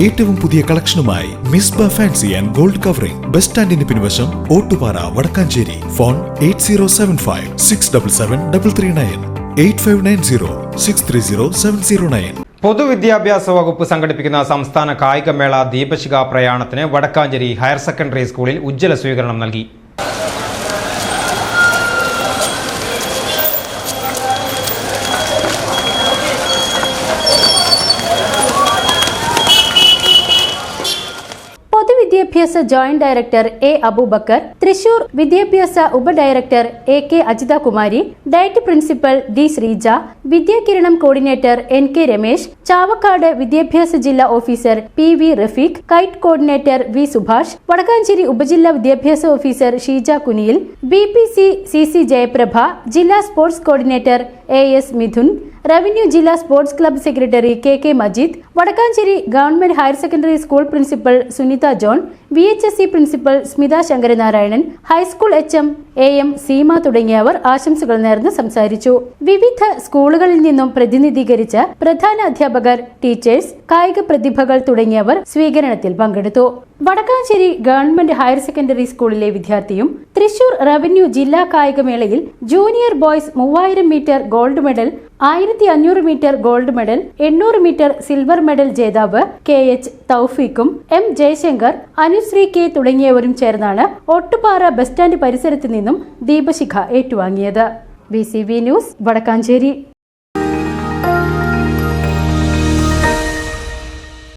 ഏറ്റവും പുതിയ കളക്ഷനുമായി Misba fancy and gold covering. Bus സ്റ്റാൻഡിന് പിൻവശം Ottupara Vadakkanchery. Phone eight zero seven five six double seven double three nine. Eight five nine zero six three zero seven zero nine. പൊതുവിദ്യാഭ്യാസ വകുപ്പ് സംഘടിപ്പിക്കുന്ന സംസ്ഥാന കായികമേള ദീപശിഖ പ്രയാണത്തിന് Vadakkanchery higher secondary സ്കൂളിൽ ഉജ്ജ്വല സ്വീകരണം നൽകി. പൊതുവിദ്യാഭ്യാസ joint director A Aboobacker Thrissur വിദ്യാഭ്യാസ ഉപഡയറക്ടർ A K Ajitha Kumari diet principal D Sreeja Vidyakiranam coordinator N K Ramesh Chavakkad വിദ്യാഭ്യാസ ജില്ലാ officer P V Rafeeq kite coordinator V Subhash Vadakkanchery ഉപജില്ലാ വിദ്യാഭ്യാസ officer Sheeja Kuniyil B P C C C Jayaprabha ജില്ലാ sports coordinator A S Mithun revenue ജില്ലാ sports club secretary K K Majeed Vadakkanchery government higher secondary school principal Sunitha John V H S C principal Smitha Sankaranarayanan high school H M A M Seema തുടങ്ങിയവർ ആശംസകൾ നേർന്ന് സംസാരിച്ചു. വിവിധ സ്കൂളുകളിൽ നിന്നും പ്രതിനിധീകരിച്ച പ്രധാന അധ്യാപകർ ടീച്ചേഴ്സ് കായിക പ്രതിഭകൾ തുടങ്ങിയവർ സ്വീകരണത്തിൽ പങ്കെടുത്തു. വടക്കാഞ്ചേരി ഗവൺമെന്റ് ഹയർ സെക്കൻഡറി സ്കൂളിലെ വിദ്യാർത്ഥിയും തൃശൂർ റവന്യൂ ജില്ലാ കായികമേളയിൽ ജൂനിയർ ബോയ്സ് മൂവായിരം മീറ്റർ ഗോൾഡ് മെഡൽ ആയിരത്തി അഞ്ഞൂറ് മീറ്റർ ഗോൾഡ് മെഡൽ എണ്ണൂറ് മീറ്റർ സിൽവർ മെഡൽ ജേതാവ് കെ എച്ച് തൗഫീഖും എം ജയശങ്കർ അനുശ്രീ കെ തുടങ്ങിയവരും ചേർന്നാണ് ഒട്ടുപാറ ബസ് സ്റ്റാൻഡ് പരിസരത്ത് നിന്നും ദീപശിഖ ഏറ്റുവാങ്ങിയത്. B news Vadakkanchery.